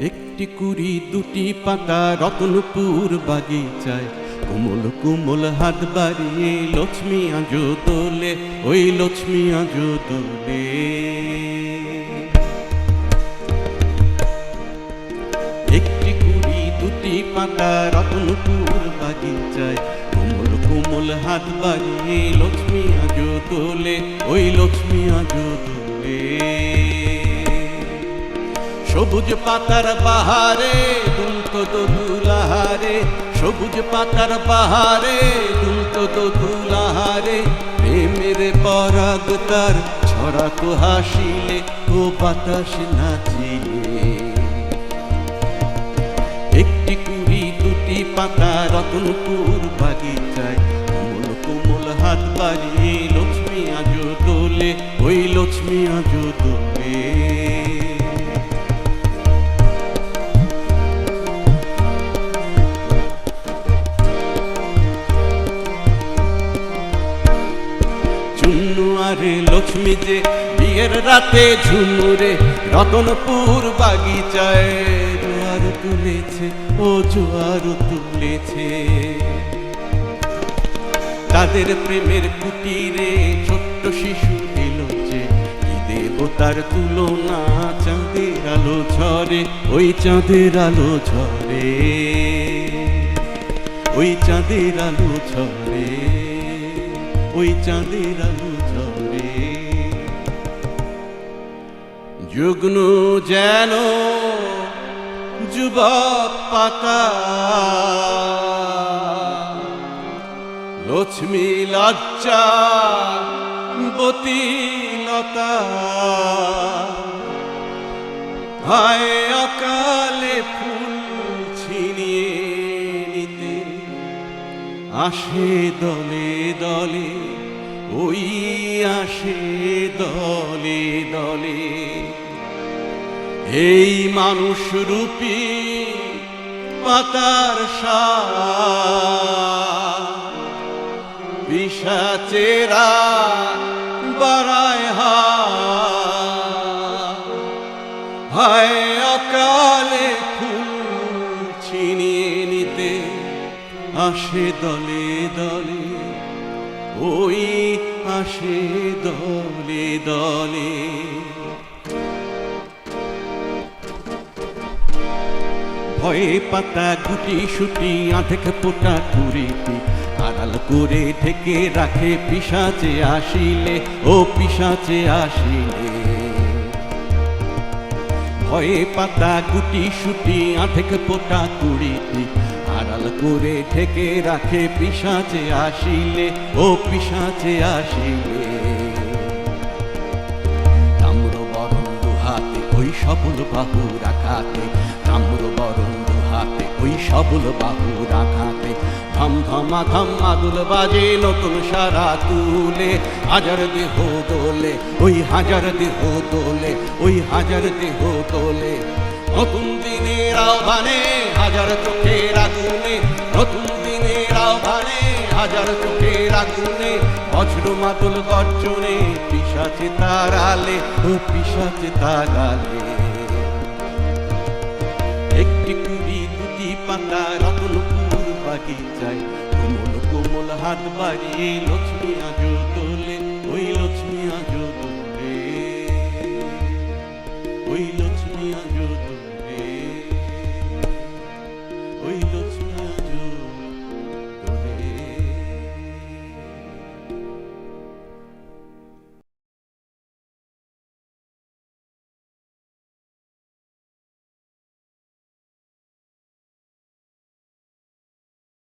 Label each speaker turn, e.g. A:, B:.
A: একটি কুড়ি, দুটি পাতা রতনপুর বাগিচায়। কোমল কোমল হাত বাড়িয়ে লক্ষ্মী আজো তোলে, ওই লক্ষ্মী আজো তোলে। একটি কুড়ি, দুটি পাতা রতনপুর বাগিচায়। কোমল হাত বাড়িয়ে লক্ষ্মী আজো তোলে, ওই লক্ষ্মী আজো তোলে। সবুজ পাতার বাহারে দুলত দুলাহারে সবুজ পাতার বাহারে দুলত দুলাহারে প্রেমের পরাগ তার ছড়াতো হাসিলে, ও বাতাস নাচিলে। একটি কুড়ি দুটি পাতা রতনপুর কোমল হাত লক্ষ্মী আজো তোলে, ওই লক্ষ্মী আজো তোলে। চুন্নু আরে লক্ষ্মী যে, বিয়ের রাতে ঝুমুরে রতনপুর বাগিচায়। জোয়ার তুলেছে, ও জোয়ার তুলেছে। তাদের প্রেমের কুটিরে ছোট্ট শিশু এল যে কি দেবতার তুলনা চাঁদের আলো ঝরে, ওই চাঁদের আলো ঝরে। ওই চাঁদের আলো ঝরে, ওই চাঁদের আলো ঝরে। যুগ্ন যেন যুবক পাতা। লক্ষ্মী লজ্জা, বতিলতা। হায় অকালে ফুল ছিনিয়ে নিতে আসে দলে দলে, ওই আসে দলে দলে। এই মানুষ রূপী পাতার বিষাচেরা বাড়ায়। হায় অকালে ফুল ছিনিয়ে নিতে আসে দলে দলে, ওই আসে দলে দলে ভয়ে পাতা গুটি সুটি, আধেক পোটা কুড়িটি আড়াল করে ঢেকে রাখে পিসাচে আসিলে, ও পিসাচে আসিলে। ভয়ে পাতা গুটি সুটি, আধেক পোটা কুড়িটি, আড়াল করে ঢেকে রাখে পিসাচে আসিলে, ও পিসাচে আসিলে। তাম্র বরণ ওই সবল বাহু রাখাতে তাম্র হাতে ওই সবল বাহু রাখাতে। ধম ধমা ধম মাদুল বাজে নতুন সারা তুলে। হাজার দেহ দোলে ওই হাজার দেহ দোলে ওই হাজার দেহ দোলে নতুন দিনের আহ্বানে হাজার চোখের আগুনে। নতুন দিনের আহ্বানে হাজার চোখের আগুনে। বজ্র মাদুল গর্জনে পিসাচে তার আলে, ও পিসাচে তার আলে। একটি পাতা রতনপুর বাগিচায় কোমল কোমল হাত বাড়িয়ে লক্ষ্মী আজ